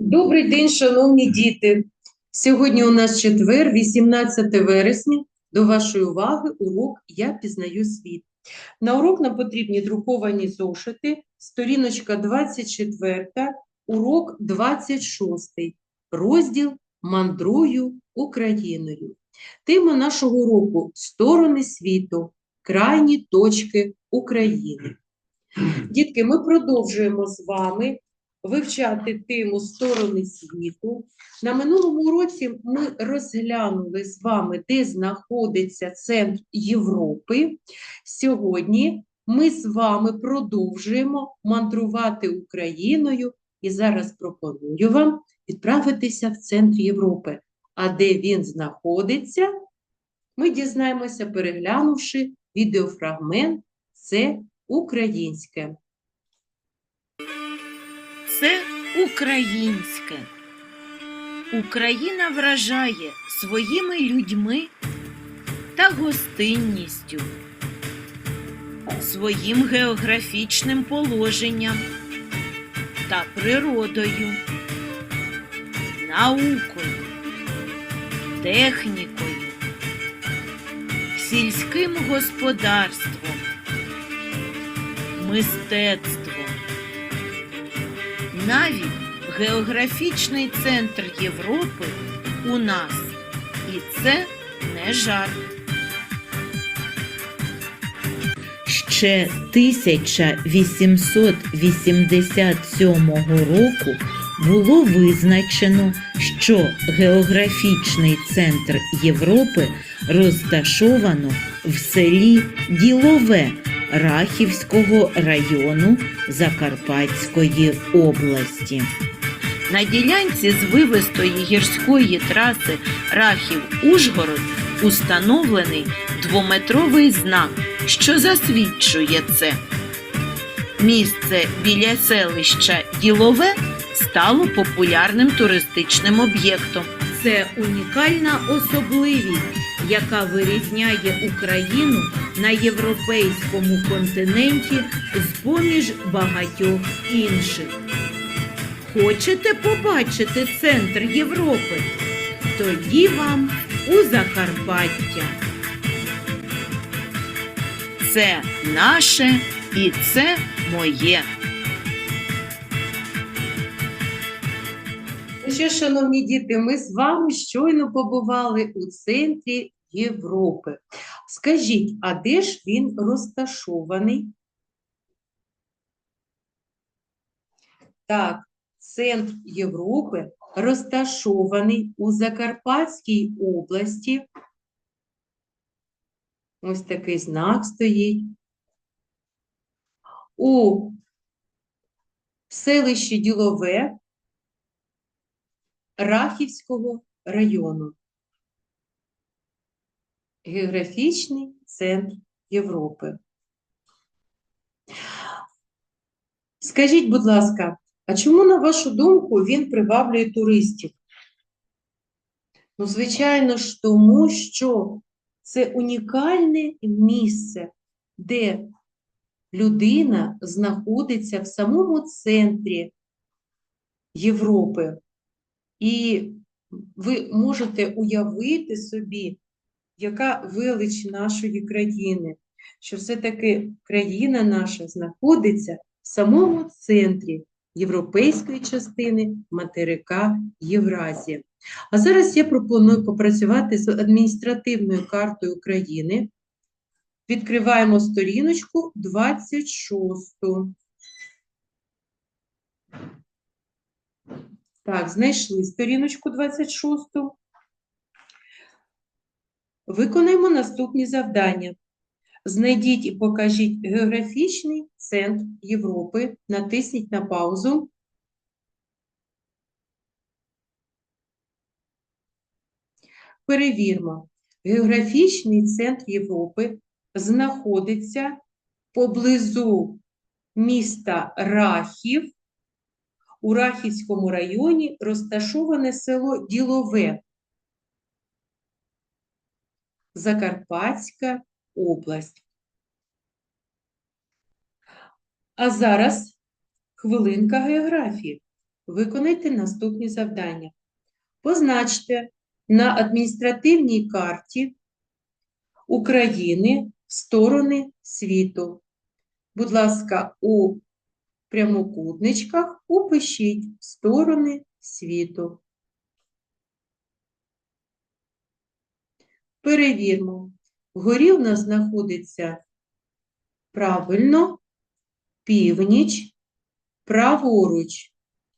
Добрий день, шановні діти. Сьогодні у нас четвер, 18 вересня. До вашої уваги урок Я пізнаю світ. На урок нам потрібні друковані зошити, сторіночка 24, урок 26, розділ Мандрую Україною. Тема нашого уроку Сторони світу, крайні точки України. Дітки, ми продовжуємо з вами вивчати тему сторони світу. На минулому уроці ми розглянули з вами, де знаходиться центр Європи. Сьогодні ми з вами продовжуємо мандрувати Україною і зараз пропоную вам відправитися в центр Європи. А де він знаходиться, ми дізнаємося, переглянувши відеофрагмент «Це українське». Це українське. Україна вражає своїми людьми та гостинністю, своїм географічним положенням та природою, наукою, технікою, сільським господарством, мистецтвом. Навіть географічний центр Європи у нас. І це не жарт. Ще 1887 року було визначено, що географічний центр Європи розташовано в селі Ділове Рахівського району Закарпатської області. На ділянці з вивистої гірської траси Рахів-Ужгород установлений двометровий знак, що засвідчує це. Місце біля селища Ділове стало популярним туристичним об'єктом. Це унікальна особливість, яка вирізняє Україну на європейському континенті з-поміж багатьох інших. Хочете побачити центр Європи? Тоді вам у Закарпаття. Це наше і це моє. Що, шановні діти, ми з вами щойно побували у центрі Європи. Скажіть, а де ж він розташований? Так, центр Європи розташований у Закарпатській області. Ось такий знак стоїть. У селищі Ділове Рахівського району. Географічний центр Європи. Скажіть, будь ласка, а чому, на вашу думку, він приваблює туристів? Ну, звичайно ж, тому що це унікальне місце, де людина знаходиться в самому центрі Європи. І ви можете уявити собі, яка велич нашої країни, що все-таки країна наша знаходиться в самому центрі європейської частини материка Євразія. А зараз я пропоную попрацювати з адміністративною картою України. Відкриваємо сторіночку 26. Так, знайшли сторіночку 26. Виконаємо наступні завдання. Знайдіть і покажіть географічний центр Європи. Натисніть на паузу. Перевірмо. Географічний центр Європи знаходиться поблизу міста Рахів. У Рахівському районі розташоване село Ділове. Закарпатська область. А зараз хвилинка географії. виконайте наступні завдання. Позначте на адміністративній карті України сторони світу. Будь ласка, у прямокутничках упишіть сторони світу. Перевірмо. Вгорі в нас знаходиться правильно північ, праворуч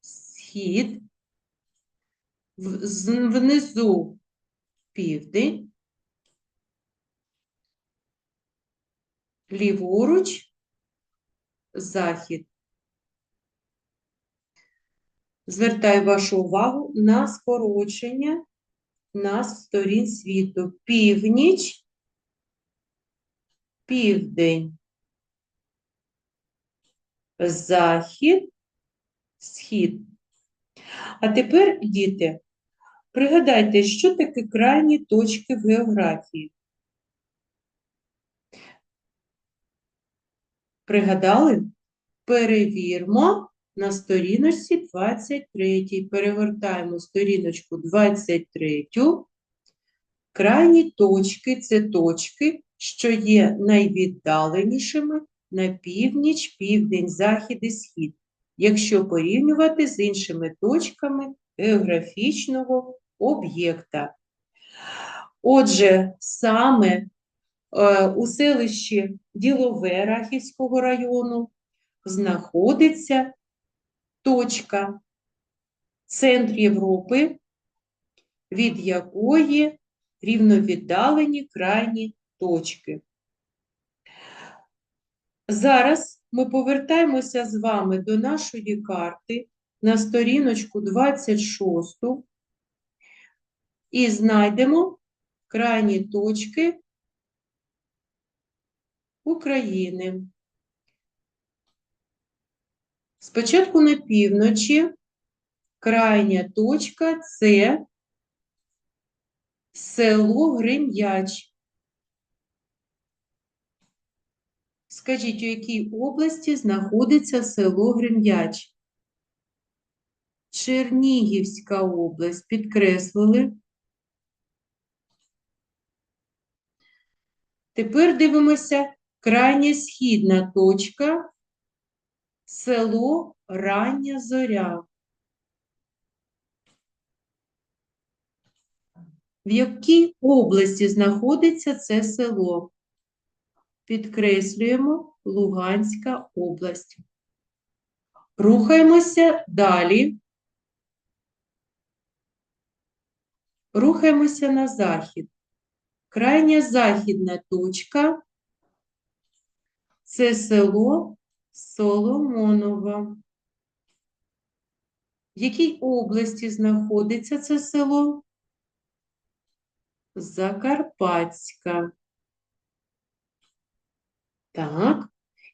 схід, внизу південь, ліворуч захід. Звертаю вашу увагу на скорочення нас сторін світу. Північ, південь, захід, схід. А тепер, діти, пригадайте, що таке крайні точки в географії? Пригадали? Перевірмо на сторіночці 23. Перегортаємо сторіночку 23. Крайні точки це точки, що є найвіддаленішими на північ, південь, захід і схід, якщо порівнювати з іншими точками географічного об'єкта. Отже, саме е, у селищі Ділове Рахівського району знаходиться точка центр Європи, від якої рівновіддалені крайні точки. Зараз ми повертаємося з вами до нашої карти на сторіночку 26 і знайдемо крайні точки України. Спочатку на півночі крайня точка це село Грим'яч. Скажіть, у якій області знаходиться село Грим'яч? Чернігівська область. Підкреслили. Тепер дивимося крайня східна точка село Рання Зоря. В якій області знаходиться це село? Підкреслюємо Луганська область. Рухаємося далі. Рухаємося на захід. Крайня західна точка це село Соломоново. В якій області знаходиться це село? Закарпатська. Так,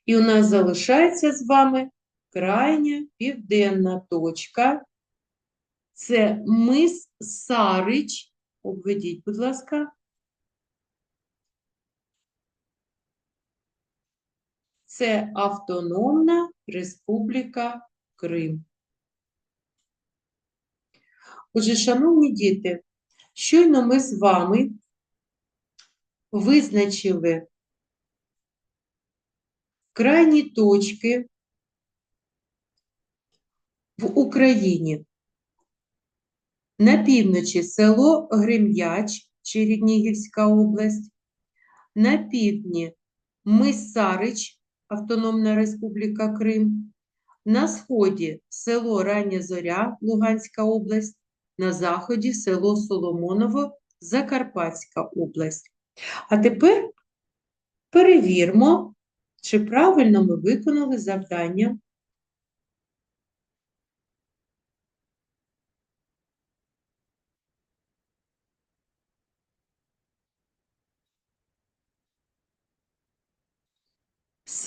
і у нас залишається з вами крайня південна точка. Це мис Сарич. Обведіть, будь ласка. Це Автономна Республіка Крим. Отже, шановні діти, щойно ми з вами визначили крайні точки в Україні. На півночі село Грем'яч, Чернігівська область, на півдні Мисарич, Автономна Республіка Крим, на сході село Рання Зоря, Луганська область, на заході село Соломоново, Закарпатська область. А тепер перевірмо, чи правильно ми виконали завдання.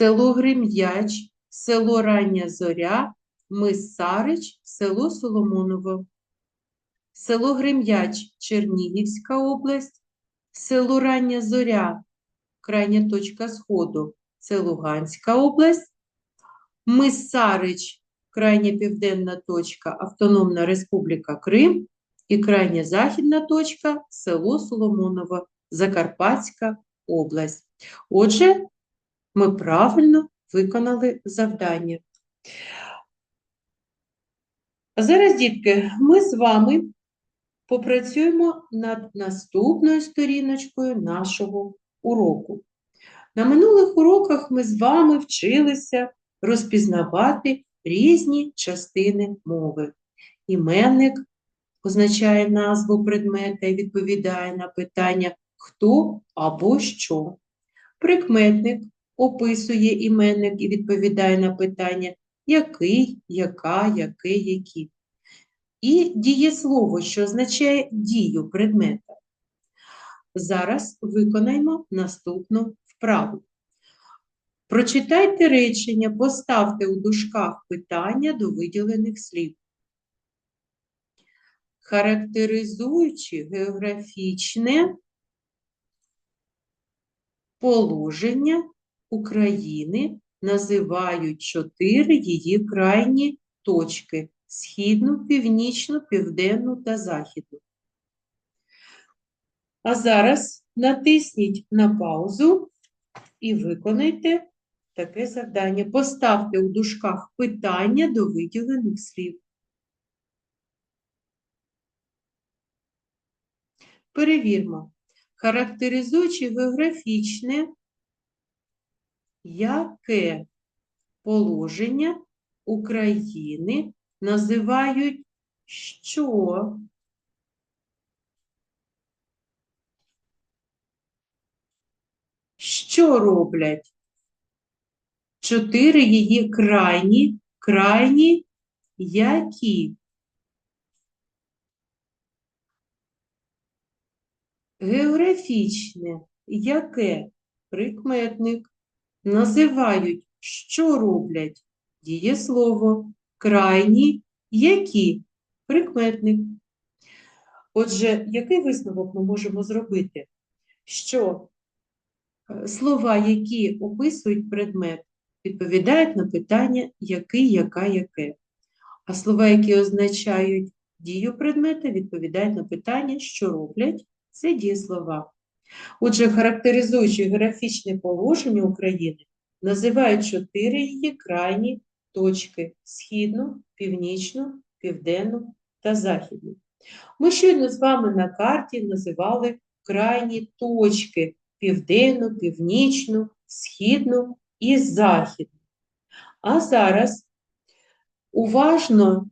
Село Грим'яч, село Рання Зоря, Мисарич, село Соломоново. Село Грим'яч, Чернігівська область, село Рання Зоря, крайня точка сходу, це Луганська область, Мисарич, крайня південна точка Автономна Республіка Крим і крайня західна точка село Соломоново, Закарпатська область. Отже, ми правильно виконали завдання. Зараз, дітки, ми з вами попрацюємо над наступною сторіночкою нашого уроку. На минулих уроках ми з вами вчилися розпізнавати різні частини мови. Іменник означає назву предмета і відповідає на питання хто або що. Прикметник описує іменник і відповідає на питання який, яка, який, які. І дієслово, що означає дію предмета. Зараз виконаємо наступну вправу. Прочитайте речення, поставте у дужках питання до виділених слів. Характеризуючи географічне положення України, називають чотири її крайні точки східну, північну, південну та західну. А зараз натисніть на паузу і виконайте таке завдання. Поставте у дужках питання до виділених слів. Перевірмо. Характеризуючи географічне, яке положення України називають що? Що роблять? Чотири її крайні, крайні які? Географічне, яке прикметник називають, що роблять дієслово, крайні, які прикметник. Отже, який висновок ми можемо зробити? Що е, слова, які описують предмет, відповідають на питання який, яка, яке. А слова, які означають дію предмета, відповідають на питання, що роблять, це дієслова. Отже, характеризуючи географічне положення України, називають чотири її крайні точки східну, північну, південну та західну. Ми щойно з вами на карті називали крайні точки південну, північну, східну і західну. А зараз уважно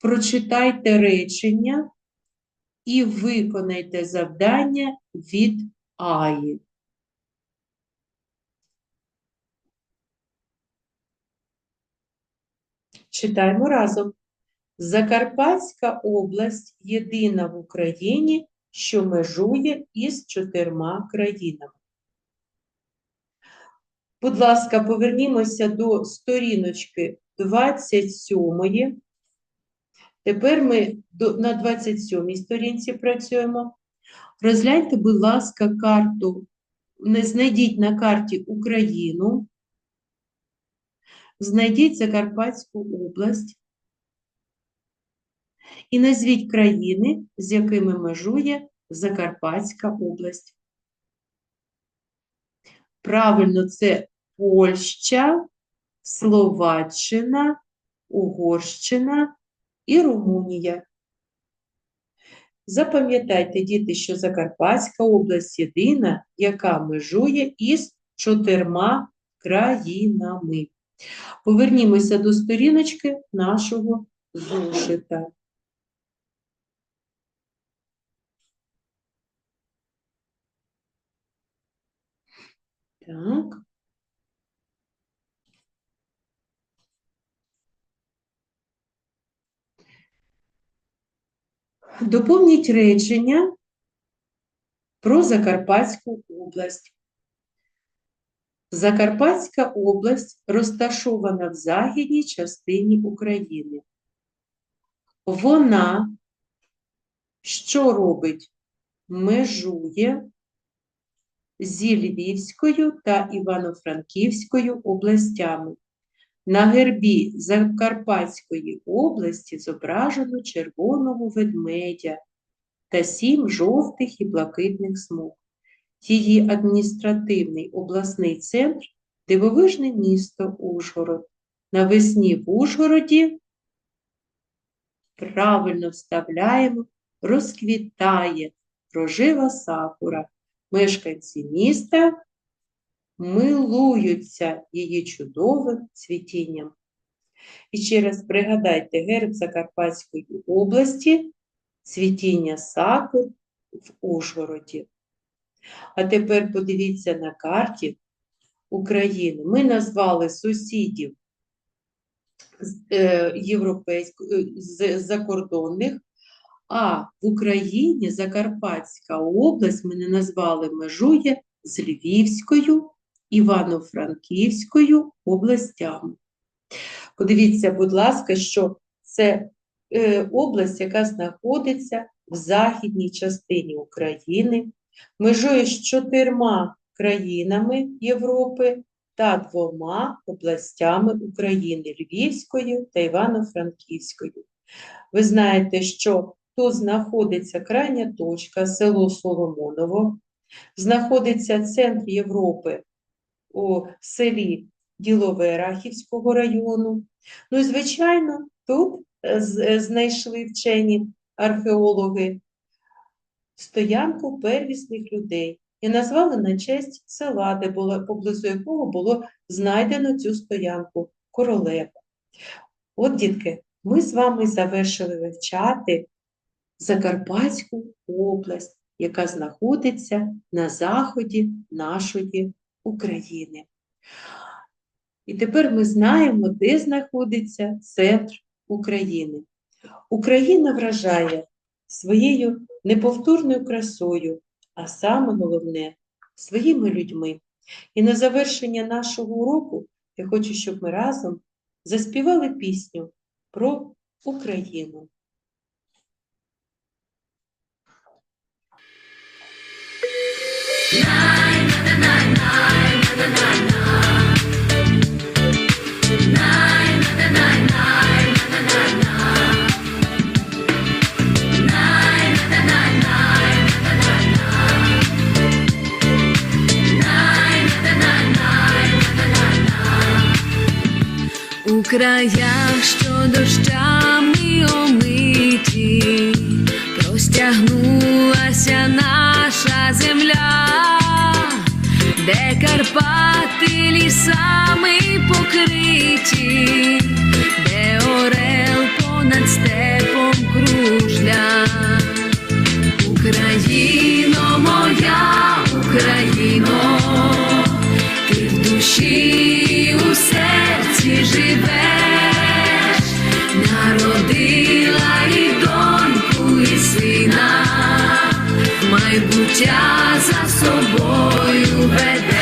прочитайте речення і виконайте завдання від АІ. Читаємо разом. Закарпатська область єдина в Україні, що межує із чотирма країнами. Будь ласка, повернімося до сторіночки 27. Тепер ми на 27 сторінці працюємо. Розгляньте, будь ласка, карту. Не знайдіть на карті Україну. Знайдіть Закарпатську область і назвіть країни, з якими межує Закарпатська область. Правильно, це Польща, Словаччина, Угорщина і Румунія. Запам'ятайте, діти, що Закарпатська область єдина, яка межує із чотирма країнами. Повернімося до сторіночки нашого зошита. Так. Доповніть речення про Закарпатську область. Закарпатська область розташована в західній частині України. Вона що робить? Межує зі Львівською та Івано-Франківською областями. На гербі Закарпатської області зображено червоного ведмедя та сім жовтих і блакитних смуг. Її адміністративний обласний центр дивовижне місто Ужгород. Навесні в Ужгороді правильно вставляємо, розквітає рожева сакура. Мешканці міста милуються її чудовим цвітінням. І ще раз пригадайте герб Закарпатської області, цвітіння сакур в Ужгороді. А тепер подивіться на карті України. Ми назвали сусідів з- е, е, закордонних, а в Україні Закарпатська область ми не назвали межує з Львівською, Івано-Франківською областями. Подивіться, будь ласка, що це е, область, яка знаходиться в західній частині України, межує з чотирма країнами Європи та двома областями України Львівською та Івано-Франківською. Ви знаєте, що тут знаходиться крайня точка, село Соломоново, знаходиться центр Європи у селі Ділове Рахівського району. Ну і, звичайно, тут е, е, знайшли вчені археологи стоянку первісних людей і назвали на честь села, де було, поблизу якого було знайдено цю стоянку королева. От, дітки, ми з вами завершили вивчати Закарпатську область, яка знаходиться на заході нашої України. І тепер ми знаємо, де знаходиться центр України. Україна вражає своєю неповторною красою, а саме головне своїми людьми. І на завершення нашого уроку я хочу, щоб ми разом заспівали пісню про Україну. У Края, що дощ. Де Карпати лісами покриті, де орел понад степом кружля. майбуття за собою веде.